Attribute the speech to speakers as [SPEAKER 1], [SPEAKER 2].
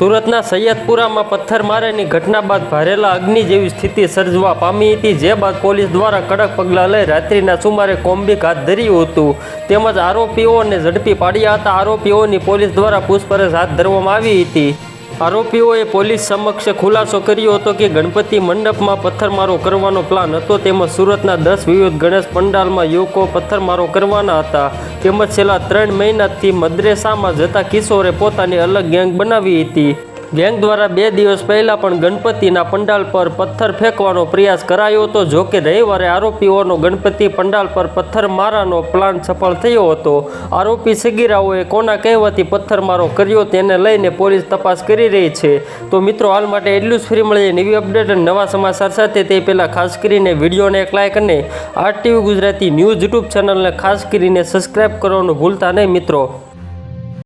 [SPEAKER 1] સુરતના સૈયદપુરામાં પથ્થરમારાની ઘટના બાદ ભારેલા અગ્નિ જેવી સ્થિતિ સર્જવા પામી હતી, જે બાદ પોલીસ દ્વારા કડક પગલાં લઈ રાત્રિના સુમારે કોમ્બિક હાથ ધર્યું હતું. તેમજ આરોપીઓને ઝડપી પાડ્યા હતા. આરોપીઓની પોલીસ દ્વારા પૂછપરછ હાથ ધરવામાં આવી હતી. આરોપીઓએ પોલીસ સમક્ષ ખુલાસો કર્યો હતો કે ગણપતિ મંડપમાં પથ્થરમારો કરવાનો પ્લાન હતો. તેમજ સુરતના દસ વિવિધ ગણેશ પંડાલમાં યુવકો પથ્થરમારો કરવાના હતા. તેમજ છેલ્લા ત્રણ મહિનાથી મદ્રેસામાં જતા કિશોરે પોતાની અલગ ગેંગ બનાવી હતી. ગેંગ દ્વારા બે દિવસ પહેલા પણ ગણપતિના પંડાલ પર પથ્થર ફેંકવાનો પ્રયાસ કરાયો હતો, જો કે રવિવારે આરોપીઓનો ગણપતિ પંડાલ પર પથ્થર મારાનો પ્લાન સફળ થયો હતો. આરોપી સગીરાઓએ કોના કહેવાથી પથ્થરમારો કર્યો તેને લઈને પોલીસ તપાસ કરી રહી છે. તો મિત્રો, હાલ માટે એટલું જ. ફ્રી મળીએ નવી અપડેટ અને નવા સમાચાર સાથે. તે પહેલાં ખાસ કરીને વિડીયોને એક લાઇક અને R TV Gujarati news YouTube ચેનલને ખાસ કરીને સબસ્ક્રાઇબ કરવાનું ભૂલતા નહીં મિત્રો.